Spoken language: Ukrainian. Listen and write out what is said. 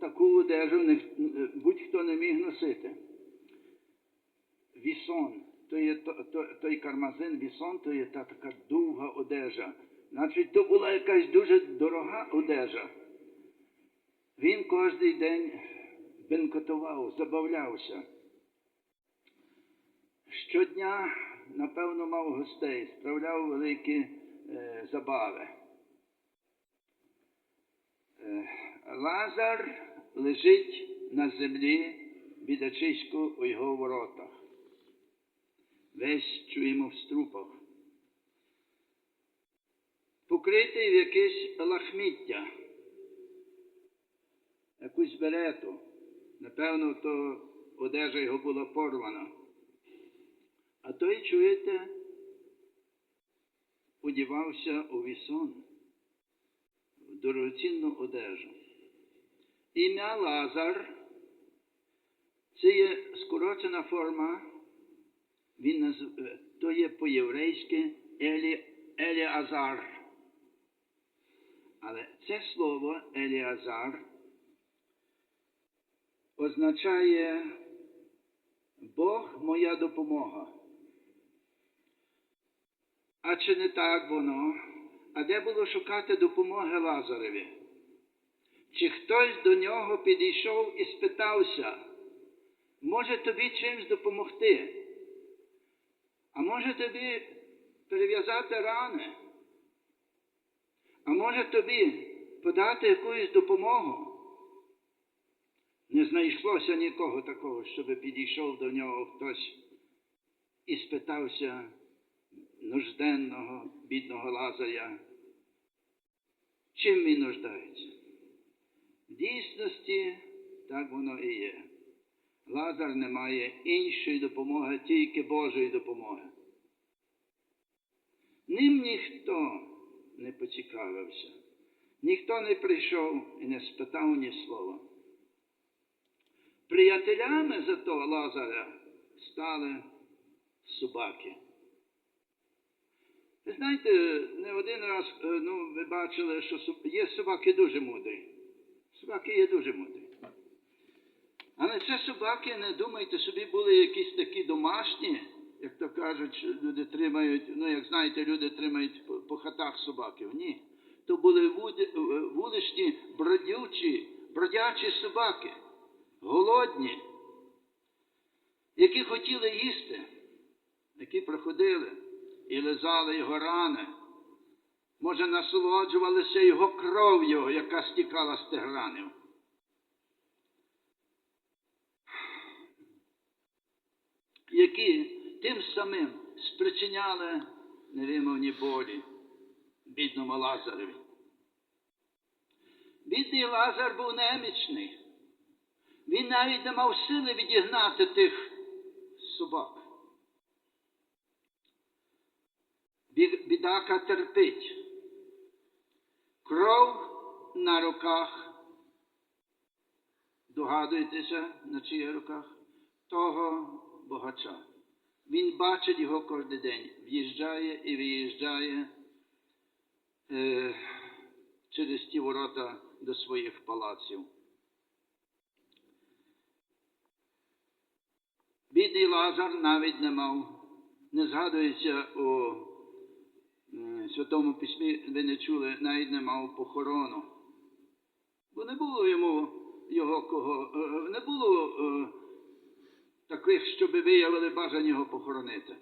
таку одежу будь-хто не міг носити. Вісон, то є то, той кармазин, вісон, то є та така довга одежа. Значить, то була якась дуже дорога одежа. Він кожен день бенкотував, забавлявся. Щодня, напевно, мав гостей, справляв великі е, забави. Е, Лазар лежить на землі бідачиську у його воротах. Весь чуємо в струпах. Покритий в якесь лахміття, якусь берету. Напевно, то одежа його була порвана. А той, чуєте, одівався у вісон, в дорогоцінну одежу. Ім'я Лазар це є скорочена форма, він наз- то є по-єврейськи Елі, Еліазар. Але це слово Еліазар означає Бог моя допомога. А чи не так воно? А де було шукати допомоги Лазареві? Чи хтось до нього підійшов і спитався, може тобі чимось допомогти? А може тобі перев'язати рани? А може тобі подати якусь допомогу? Не знайшлося нікого такого, щоб підійшов до нього хтось і спитався нужденного, бідного Лазаря, чим він нуждається. Дійсності так воно і є. Лазар не має іншої допомоги, тільки Божої допомоги. Ним ніхто не поцікавився, ніхто не прийшов і не спитав ні слова. Приятелями зато Лазаря стали собаки. Ви знаєте, не один раз е, ну, ви бачили, що є собаки дуже мудрі. Собаки є дуже мудрі. Але це собаки, не думайте, собі були якісь такі домашні, як то кажуть, люди тримають, ну як знаєте, люди тримають по, по хатах собаків. Ні. То були вуличні бродючі, бродячі собаки, голодні, які хотіли їсти, які приходили і лизали його рани. Може, насолоджувалися його кров'ю, яка стікала з тих ранів. які тим самим спричиняли невимовні болі бідному Лазареві. Бідний Лазар був немічний. Він навіть не мав сили відігнати тих собак. Бідака терпить. Кров на руках. Догадуєтеся, на чиїх руках? Того богача. Він бачить його кожен день, в'їжджає і виїжджає е, через ті ворота до своїх палаців. Бідний Лазар навіть не мав, не згадується у Святому Письмі, ви не чули, навіть не мав похорону. Бо не було йому його кого, е, не було е, таких, щоб виявили бажання його похоронити.